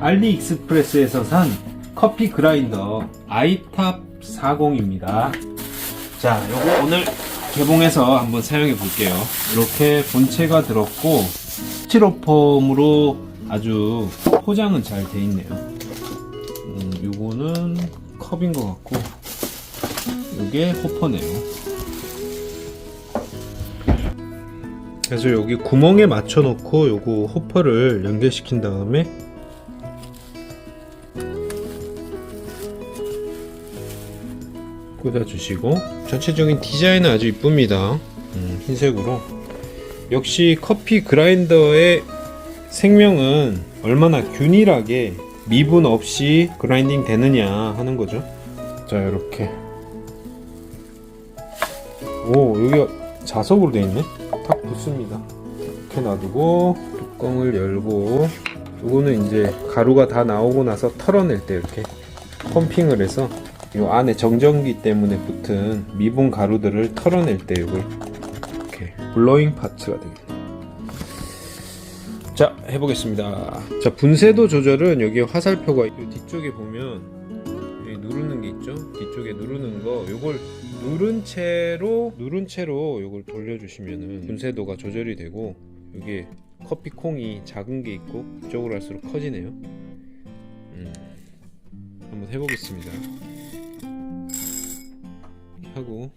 알리익스프레스에서 산 커피 그라인더 아이탑 40입니다. 자, 요거 오늘 개봉해서 한번 사용해 볼게요. 이렇게 본체가 들었고 스티로폼으로 아주 포장은 잘 돼 있네요. 음, 요거는 컵인 것 같고 요게 호퍼네요. 그래서 여기 구멍에 맞춰 놓고 요거 호퍼를 연결시킨 다음에 꽂아주시고 전체적인 디자인은 아주 이쁩니다. 음, 흰색으로. 역시 커피 그라인더의 생명은 얼마나 균일하게 미분 없이 그라인딩 되느냐 하는 거죠. 자 이렇게. 오 여기가 자석으로 되어 있네? 탁 붙습니다. 이렇게 놔두고 뚜껑을 열고 이거는 이제 가루가 다 나오고 나서 털어낼 때 이렇게 펌핑을 해서 이 안에 정전기 때문에 붙은 미분 가루들을 털어낼 때 이걸 이렇게 블로잉 파츠가 되겠네요. 자 해보겠습니다. 자 분쇄도 조절은 여기 화살표가 이 뒤쪽에 보면 누르는 게 있죠. 뒤쪽에 누르는 거 요걸 누른 채로 누른 채로 요걸 돌려주시면은 분쇄도가 조절이 되고 여기 커피 콩이 작은 게 있고 이쪽으로 할수록 커지네요. 음, 한번 해보겠습니다. 하고.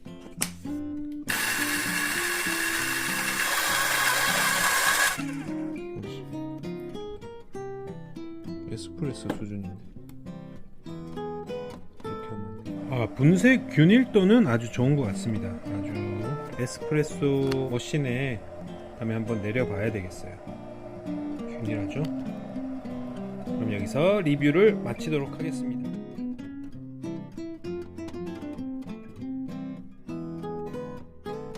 에스프레소 수준인데. 아 분쇄 균일도는 아주 좋은 것 같습니다. 아주 에스프레소 머신에 다음에 한번 내려봐야 되겠어요. 균일하죠? 그럼 여기서 리뷰를 마치도록 하겠습니다